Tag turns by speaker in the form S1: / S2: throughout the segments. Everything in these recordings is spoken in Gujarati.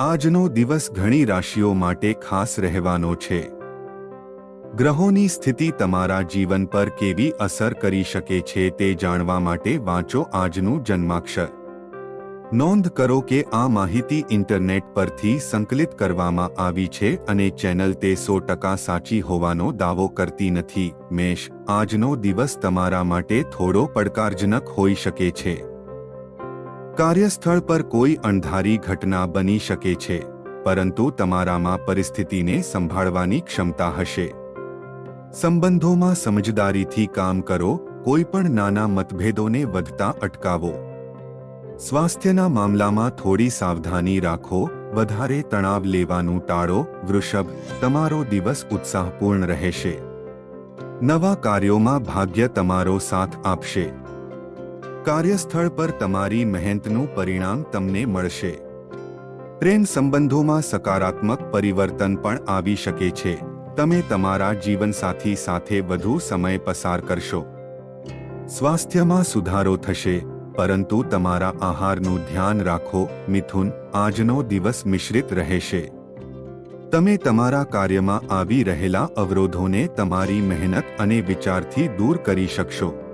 S1: આજનો દિવસ ઘણી રાશિઓ માટે ખાસ રહેવાનો છે. ગ્રહોની સ્થિતિ તમારા જીવન પર કેવી અસર કરી શકે છે તે જાણવા માટે વાંચો આજનું જન્માક્ષર. નોંધ કરો કે આ માહિતી ઇન્ટરનેટ પરથી સંકલિત કરવામાં આવી છે અને ચેનલ તે સો ટકા સાચી હોવાનો દાવો કરતી નથી. મેષ, આજનો દિવસ તમારા માટે થોડો પડકારજનક હોઈ શકે છે. કાર્યસ્થળ પર કોઈ અણધારી ઘટના બની શકે છે, પરંતુ તમારામાં પરિસ્થિતિને સંભાળવાની ક્ષમતા હશે. સંબંધોમાં સમજદારીથી કામ કરો, કોઈ પણ નાના મતભેદોને વધતા અટકાવો. સ્વાસ્થ્યના મામલામાં થોડી સાવધાની રાખો, વધારે તણાવ લેવાનું ટાળો, વૃષભ, તમારો દિવસ ઉત્સાહપૂર્ણ રહેશે. નવા કાર્યોમાં ભાગ્ય તમારો સાથ આપશે. કાર્યસ્થળ પર તમારી મહેનતનું પરિણામ તમને મળશે. પ્રેમ સંબંધોમાં સકારાત્મક પરિવર્તન પણ આવી શકે છે. તમે તમારા જીવનસાથી સાથે વધુ સમય પસાર કરશો. સ્વાસ્થ્યમાં સુધારો થશે, પરંતુ તમારા આહારનું ધ્યાન રાખો, મિથુન, આજનો દિવસ મિશ્રિત રહેશે. તમે તમારા કાર્યમાં આવી રહેલા અવરોધોને તમારી મહેનત અને વિચારથી દૂર કરી શકશો.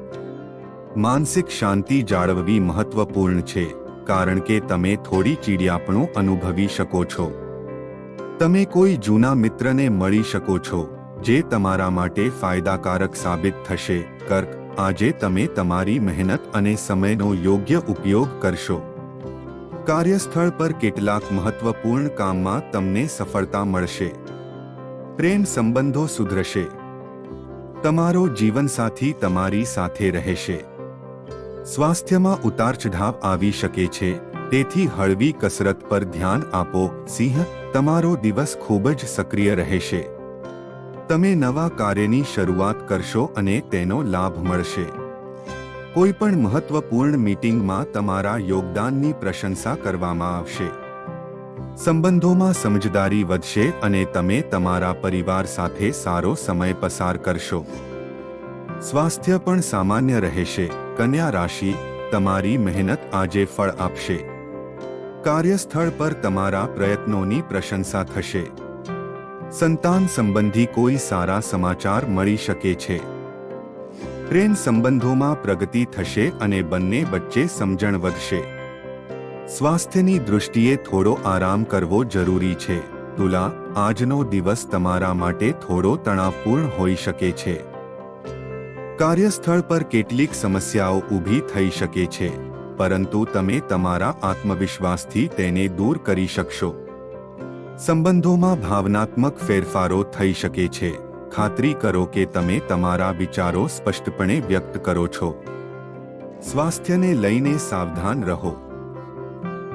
S1: માનસિક શાંતિ જાળવવી મહત્વપૂર્ણ છે, કારણ કે તમે થોડી ચીડિયાપણું અનુભવી શકો છો. તમે કોઈ જૂના મિત્રને મળી શકો છો, જે તમારા માટે ફાયદાકારક સાબિત થશે. કર્ક, આજે તમે તમારી મહેનત અને સમયનો યોગ્ય ઉપયોગ કરશો. કાર્યસ્થળ પર કેટલાક મહત્વપૂર્ણ કામમાં તમને સફળતા મળશે. પ્રેમ સંબંધો સુધરશે. તમારો જીવનસાથી તમારી સાથે રહેશે. સ્વાસ્થ્યમાં ઉતાર ચઢાવ આવી શકે છે. તેથી હળવી કસરત પર ધ્યાન આપો. સિંહ, તમારો દિવસ ખૂબ જ સક્રિય રહેશે. તમે નવા કાર્યની શરૂઆત કરશો અને તેનો લાભ મળશે. કોઈ પણ મહત્વપૂર્ણ મીટિંગમાં તમારા યોગદાનની પ્રશંસા કરવામાં આવશે. સંબંધોમાં સમજદારી વધશે અને તમે તમારા પરિવાર સાથે સારો સમય પસાર કરશો. સ્વાસ્થ્ય પણ સામાન્ય રહેશે. કન્યા રાશિ, તમારી મહેનત આજે ફળ આપશે. કાર્યસ્થળ પર તમારા પ્રયત્નોની પ્રશંસા થશે. સંતાન સંબંધી કોઈ સારા સમાચાર મળી શકે છે. પ્રેમ સંબંધોમાં પ્રગતિ થશે અને બંને વચ્ચે સમજણ વધશે. સ્વાસ્થ્યની દૃષ્ટિએ થોડો આરામ કરવો જરૂરી છે. તુલા, આજનો દિવસ તમારા માટે થોડો તણાવપૂર્ણ હોઈ શકે છે. કાર્યસ્થળ પર કેટલીક સમસ્યાઓ ઊભી થઈ શકે છે, પરંતુ તમે તમારા આત્મવિશ્વાસથી તેને દૂર કરી શકશો. સંબંધોમાં ભાવનાત્મક ફેરફારો થઈ શકે છે. ખાતરી કરો કે તમે તમારા વિચારો સ્પષ્ટપણે વ્યક્ત કરો છો. સ્વાસ્થ્યને લઈને સાવધાન રહો.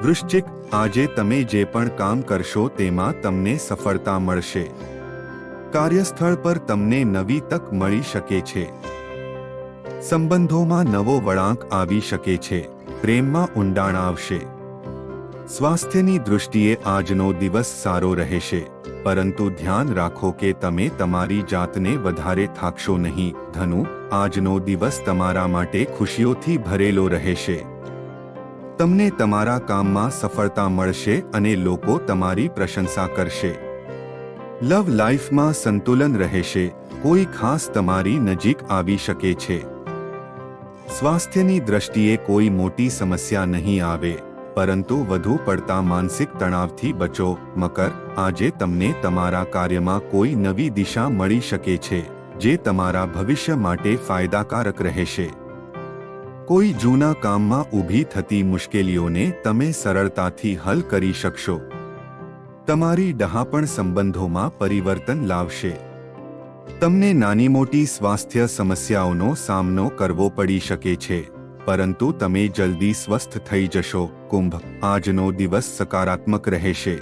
S1: વૃશ્ચિક, આજે તમે જે પણ કામ કરશો તેમાં તમને સફળતા મળશે. કાર્યસ્થળ પર તમને નવી તક મળી શકે છે. સંબંધોમાં નવો વળાંક આવી શકે છે. પ્રેમમાં ઊંડાણ આવશે. સ્વાસ્થ્યની દૃષ્ટિએ આજનો દિવસ સારો રહેશે. પરંતુ ધ્યાન રાખો કે તમે તમારી જાતને વધારે થાકશો નહીં. ધનુ, આજનો દિવસ તમારા માટે ખુશીઓથી ભરેલો રહેશે. તમને તમારા કામમાં સફળતા મળશે અને લોકો તમારી પ્રશંસા કરશે. લવ લાઈફમાં સંતુલન રહેશે. કોઈ ખાસ તમારી નજીક આવી શકે છે. સ્વાસ્થ્યની દ્રષ્ટિએ કોઈ મોટી સમસ્યા નહીં આવે, પરંતુ વધુ પડતા માનસિક તણાવથી બચો, મકર, આજે તમને તમારા કાર્યમાં કોઈ નવી દિશા મળી શકે છે, જે તમારા ભવિષ્ય માટે ફાયદાકારક રહેશે. કોઈ જૂના કામમાં ઊભી થતી મુશ્કેલીઓને તમે સરળતાથી હલ કરી શકશો. તમારી ડહાપણ સંબંધોમાં પરિવર્તન લાવશે. તમને નાની મોટી સ્વાસ્થ્ય સમસ્યાઓનો સામનો કરવો પડી શકે છે, પરંતુ તમે જલ્દી સ્વસ્થ થઈ જશો. કુંભ, આજનો દિવસ સકારાત્મક રહેશે.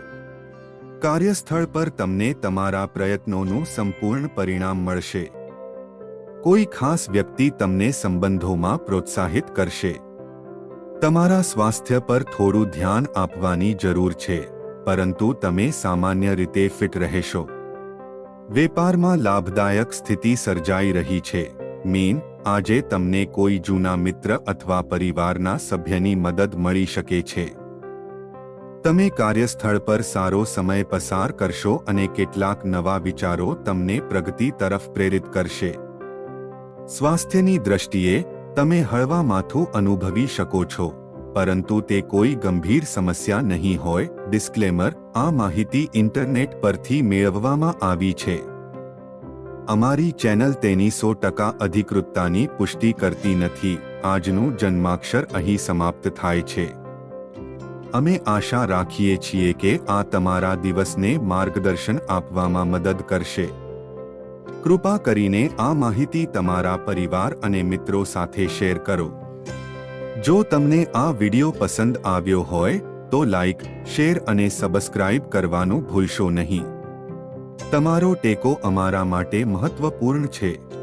S1: કાર્યસ્થળ પર તમને તમારા પ્રયત્નોનું સંપૂર્ણ પરિણામ મળશે. કોઈ ખાસ વ્યક્તિ તમને સંબંધોમાં પ્રોત્સાહિત કરશે. તમારા સ્વાસ્થ્ય પર થોડું ધ્યાન આપવાની જરૂર છે, પરંતુ તમે સામાન્ય રીતે ફિટ રહેશો. વેપારમાં લાભદાયક સ્થિતિ સર્જાઈ રહી છે. મીન, આજે તમને કોઈ જૂના મિત્ર અથવા પરિવારના સભ્યની મદદ મળી શકે છે. તમે કાર્યસ્થળ પર સારો સમય પસાર કરશો અને કેટલાક નવા વિચારો તમને પ્રગતિ તરફ પ્રેરિત કરશે. સ્વાસ્થ્યની દ્રષ્ટિએ, તમે હળવા માથું અનુભવી શકો છો. પરંતુ તે કોઈ ગંભીર સમસ્યા નહીં હોય ડિસ્ક્લેમર આ માહિતી ઇન્ટરનેટ પરથી મેળવવામાં આવી છે. અમારી ચેનલ તેની સો ટકા અધિકૃતતાની પુષ્ટિ કરતી નથી. આજનું જન્માક્ષર અહીં સમાપ્ત થાય છે. અમે આશા રાખીએ છીએ કે આ તમારા દિવસને માર્ગદર્શન આપવામાં મદદ કરશે. કૃપા કરીને આ માહિતી તમારા પરિવાર અને મિત્રો સાથે શેર કરો. જો તમને આ વિડિયો પસંદ આવ્યો હોય તો લાઇક શેર અને સબસ્ક્રાઇબ કરવાનું ભૂલશો નહીં. તમારો ટેકો અમારા માટે મહત્વપૂર્ણ છે.